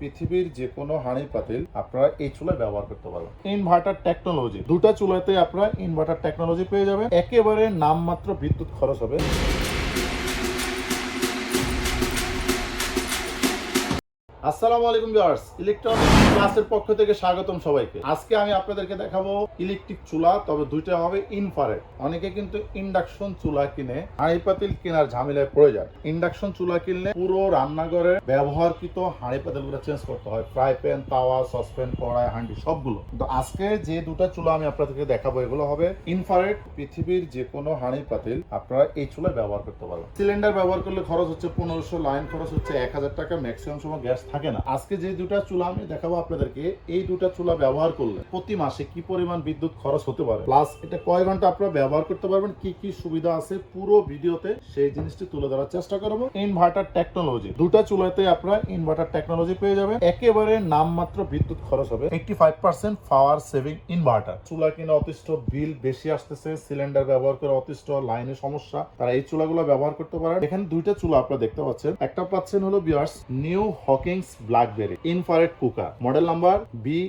পৃথিবীর যে কোনো হাঁড়ি পাতিল আপনারা এই চুলায় ব্যবহার করতে পারবেন। ইনভার্টার টেকনোলজি, দুটা চুলাতে আপনারা ইনভার্টার টেকনোলজি পেয়ে যাবেন। একেবারে নামমাত্র বিদ্যুৎ খরচ হবে। আসসালামু আলাইকুম ভিউয়ার্স ইলেকট্রনিক ক্লাসের পক্ষ থেকে স্বাগতম সবাইকে। আজকে আমি আপনাদেরকে দেখাবো ইলেকট্রিক চুলা, তবে দুইটা হবে ইনফ্রারেড। অনেকে কিন্তু ইন্ডাকশন চুলা কিনে হাঁড়ি পাতিল কেনার ঝামেলায় পড়ে যায় ইন্ডাকশন চুলা কিনলে পুরো রান্নাঘরের ব্যবহারকৃত হাঁড়ি পাতিলগুলো চেঞ্জ করতে হয়। ফ্রাই প্যান, তাওয়া, সসপ্যান, কড়াই, হাঁডি, সবগুলো। তো আজকে যে দুটো চুলা আমি আপনাদেরকে দেখাবো, এগুলো হবে ইনফ্রারেড। পৃথিবীর যে কোনো হাঁড়ি পাতিল আপনারা এই চুলা ব্যবহার করতে পারবেন। সিলিন্ডার ব্যবহার করলে খরচ হচ্ছে পনেরোশো, লাইন খরচ হচ্ছে এক হাজার টাকা, ম্যাক্সিমাম সময় গ্যাস থাকে না। আজকে যে দুটা চুলা আমি দেখাবো আপনাদেরকে, এই দুটা চুলা ব্যবহার করলে প্রতি মাসে কি পরিমাণ বিদ্যুৎ খরচ হতে পারে? প্লাস এটা কয় ঘণ্টা আপনারা ব্যবহার করতে পারবেন? কি কি সুবিধা আছে? পুরো ভিডিওতে সেই জিনিসটি তুলে ধরার চেষ্টা করব। ইনভার্টার টেকনোলজি দুটা চুলাতে আপনারা ইনভার্টার টেকনোলজি পেয়ে যাবেন। একেবারে নামমাত্র বিদ্যুৎ খরচ হবে। Eighty five percent power saving inverter চুলা কিনে অতিষ্ঠ বিল বেশি আসতেছে সিলিন্ডার ব্যবহার করে অতিষ্ঠ লাইনের সমস্যা। তারা এই চুলাগুলো ব্যবহার করতে পারেন। এখানে দুইটা চুলা আপনারা দেখতে পাচ্ছেন। একটা পাচ্ছেন হলো বিয়ার্স new Hawkins Blackberry infrared cooker model number BE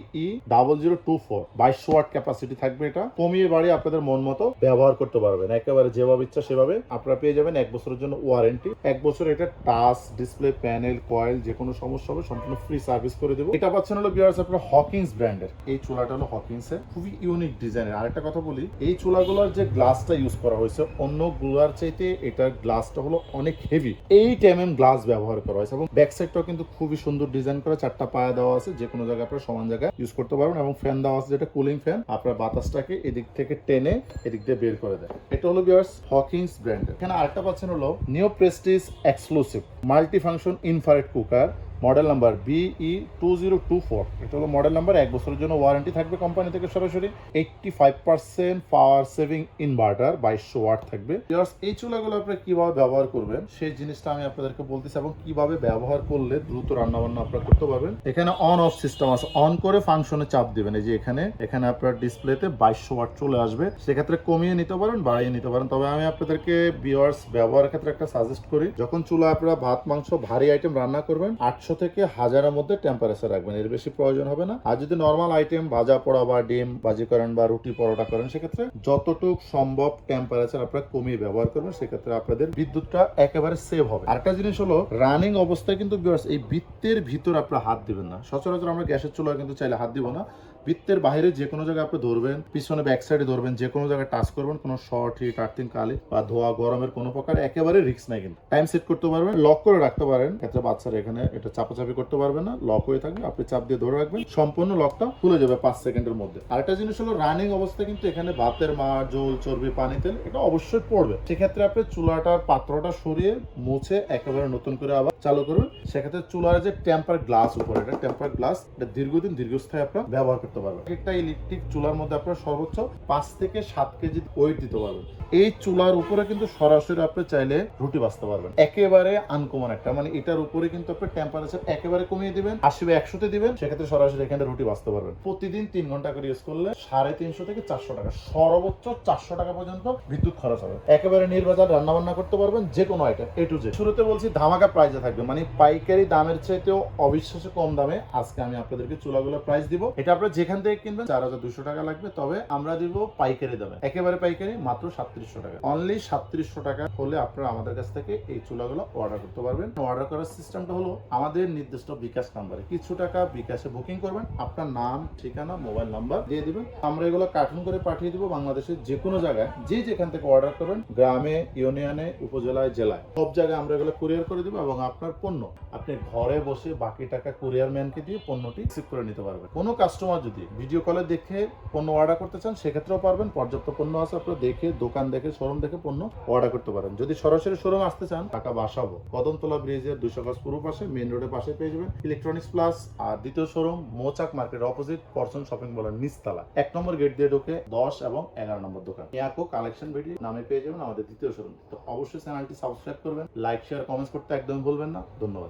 double zero two four বাইশশো ওয়াট ক্যাপাসিটি থাকবে এটা। কমিয়ে বাড়ি আপনাদের মন মতো ব্যবহার করতে পারবেন। একেবারে যেভাবে ইচ্ছা সেভাবে আপনারা পেয়ে যাবেন এক বছরের জন্য ওয়ারেন্টি এক বছর এটা টাচ ডিসপ্লে প্যানেল কয়েল যে কোনো সমস্যা হবে সম্পূর্ণ ফ্রি সার্ভিস করে দেবো। এটা পাচ্ছেন হলো বিয়ার্স আপনার হকিংস ব্র্যান্ডের এই চুলাটা হলো হকিংস এর। খুবই ইউনিক ডিজাইনের আরেকটা কথা বলি, এই চুলাগুলোর যে গ্লাসটা ইউজ করা হয়েছে, অন্যগুলার চাইতে এটার গ্লাসটা হলো অনেক heavy eight M M glass ব্যবহার করা হয়েছে এবং ব্যাক সাইডটাও কিন্তু খুবই সুন্দর ডিজাইন করা, চারটা পায়া দেওয়া আছে যে কোনো জায়গায় আপনারা সমান জায়গায় ইউজ করতে পারবেন এবং ফ্যান দেওয়া আছে, যেটা কুলিং ফ্যান আপনার বাতাসটাকে এদিক থেকে টেনে এদিক দিয়ে বের করে দেয় এটা হলো বিয়ার্স হকিংস ব্র্যান্ড এখানে আরেকটা পাচ্ছেন হলো new Prestige exclusive multi function infrared cooker model number B E two zero two four এটা হলো মডেল নাম্বার, এক বছরের জন্য ওয়ারেন্টি থাকবে কোম্পানি থেকে সরাসরি। Eighty five percent power saving inverter বাইশশো ওয়াট থাকবে। এই চুলাগুলো আপনি কীভাবে ব্যবহার করবেন, সেই জিনিসটা আমি আপনাদেরকে বলতেছি এবং কীভাবে ব্যবহার করলে দ্রুত রান্না বান্না আপনারা করতে পারবেন। এখানে অন অফ সিস্টেম আছে। অন করে ফাংশনে চাপ দিবেন। এই যে এখানে এখানে আপনার ডিসপ্লেতে বাইশশো ওয়াট চলে আসবে। সেক্ষেত্রে কমিয়ে নিতে পারেন, বাড়িয়ে নিতে পারেন। তবে আমি আপনাদেরকে বিয়ার্স ব্যবহারের ক্ষেত্রে একটা সাজেস্ট করি, যখন চুলা আপনারা ভাত, মাংস, ভারী আইটেম রান্না করবেন, আটশো থেকে হাজারের মধ্যে টেম্পারেচার রাখবেন, এর বেশি প্রয়োজন হবে না। আর যদি নর্মাল আইটেম ভাজা পোড়া বা ডিম ভাজি করেন বা রুটি পরোটা করেন, সেক্ষেত্রে যতটুক সম্ভব টেম্পারেচার আপনারা কমিয়ে ব্যবহার করবেন, সেক্ষেত্রে আপনাদের বিদ্যুৎটা একেবারে সেভ হবে। আরেকটা জিনিস হলো রানিং অবস্থায় কিন্তু এই বৃত্তের ভিতর আপনার হাত দিবেন না। সচরাচর আমরা গ্যাসের চুলায় কিন্তু চাইলে হাত দিব না। বৃত্তের বাইরে যে কোনো জায়গায় আপনি ধরবেন, পিছনে ব্যাক সাইডে ধরবেন, যে কোনো জায়গায় টাচ করবেন, কোনো শর্ট হিট আর্থিং, কালি বা ধোয়া, গরমের কোনো প্রকার একেবারে রিস্ক নাই কিন্তু। টাইম সেট করতে পারবেন লক করে রাখতে পারেন। ক্ষেত্রে বাচ্চারা এখানে এটা চাপাচাপি করতে পারবে না লক হয়ে থাকবে, আপনি চাপ দিয়ে ধরে রাখবেন, সম্পূর্ণ লকটা খুলে যাবে পাঁচ সেকেন্ডের মধ্যে। আরেকটা জিনিস হলো রানিং অবস্থা কিন্তু এখানে ভাতের মার, জল, চর্বি, পানি, তেল, এটা অবশ্যই পড়বে। সেক্ষেত্রে আপনি চুলাটার পাত্রটা সরিয়ে মুছে একেবারে নতুন করে আবার চালু করবেন সেক্ষেত্রে চুলার যে টেম্পার গ্লাস উপরে, এটা টেম্পার গ্লাস এটা দীর্ঘদিন দীর্ঘস্থায়ী আপনার ব্যবহার করতে পারবেন। একটা ইলেকট্রিক চুলার মধ্যে আপনার সর্বোচ্চ পাঁচ থেকে সাত কেজি ওয়েট দিতে পারবেন। এই চুলার উপরে কিন্তু সরাসরি আপনি চাইলে রুটি বাঁচতে পারবেন। একেবারে আনকমন একটা মানে এটার উপরে কিন্তু আপনি টেম্পারেচার একেবারে কমিয়ে দিবেন, আশি বা একশোতে দিবেন, সেক্ষেত্রে সরাসরি এখানে রুটি বাঁচতে পারবেন। প্রতিদিন তিন ঘণ্টা করে ইউজ করলে সাড়ে তিনশো থেকে চারশো টাকা, সর্বোচ্চ চারশো টাকা পর্যন্ত বিদ্যুৎ খরচ হবে। একেবারে নির্বাচার রান্না বান্না করতে পারবেন যে কোনো আইটেম এ টু জে শুরুতে বলছি ধামাকা প্রাইজে থাকবে মানে পাইকারি দামের চাইতেও অবিশ্বাস্য কম দামে আজকে আমি আপনাদেরকে চুলাগুলোর প্রাইস দিব। এটা আপনারা যেখান থেকে কিনবেন চার হাজার দুশো টাকা লাগবে, তবে আমরা দিব পাইকারি দামে। একেবারে পাইকারি, মাত্র সাতত্রিশশো টাকা। অনলি সাতত্রিশশো টাকা হলে আপনারা আমাদের কাছ থেকে এই চুলাগুলো অর্ডার করতে পারবেন। অর্ডার করার সিস্টেমটা হলো আমাদের নির্দিষ্ট বিকাশ নাম্বারে। কিছু টাকা বিকাশে বুকিং করবেন, আপনার নাম, ঠিকানা মোবাইল নাম্বার দিয়ে দিবেন। আমরা এগুলো কার্টুন করে পাঠিয়ে দিব বাংলাদেশের যে কোনো জায়গায়। যে যেখান থেকে অর্ডার করবেন, গ্রামে, ইউনিয়নে, উপজেলায়, জেলায়। সব জায়গায় আমরা এগুলো কুরিয়ার করে দিব এবং আপনার পণ্য। আপনি ঘরে বসে বাকি টাকা কুরিয়ার ম্যানকে দিয়ে পণ্যটি রিসিভ করে নিতে পারবেন। কোনো কাস্টমার ভিডিও কলে দেখে পণ্য অর্ডার করতে চান, সেক্ষেত্রেও পারবেন। পর্যাপ্ত পণ্য আছে আপনারা দেখে, দোকান দেখে শোরুম দেখে পণ্য অর্ডার করতে পারেন। যদি সরাসরি শোরুম আসতে চান, ঢাকা বাসাবো কদমতলা ব্রিজের দুশো গজ পূর্ব পাশে মেইন রোডের পাশে পেয়ে যাবেন ইলেকট্রনিক্স প্লাস আর দ্বিতীয় শোরুম মোচাক মার্কেট অপোজিট পরসন শপিং মলের নিচতলা। এক নম্বর গেট দিয়ে ঢুকে দশ এবং এগারো নম্বর দোকান। ইয়াকো কালেকশন ভিডিও নামে পেয়ে যাবেন আমাদের দ্বিতীয় শোরুম তো অবশ্যই চ্যানেলটি সাবস্ক্রাইব করবেন লাইক শেয়ার কমেন্টস করতে একদম ভুলবেন না। ধন্যবাদ।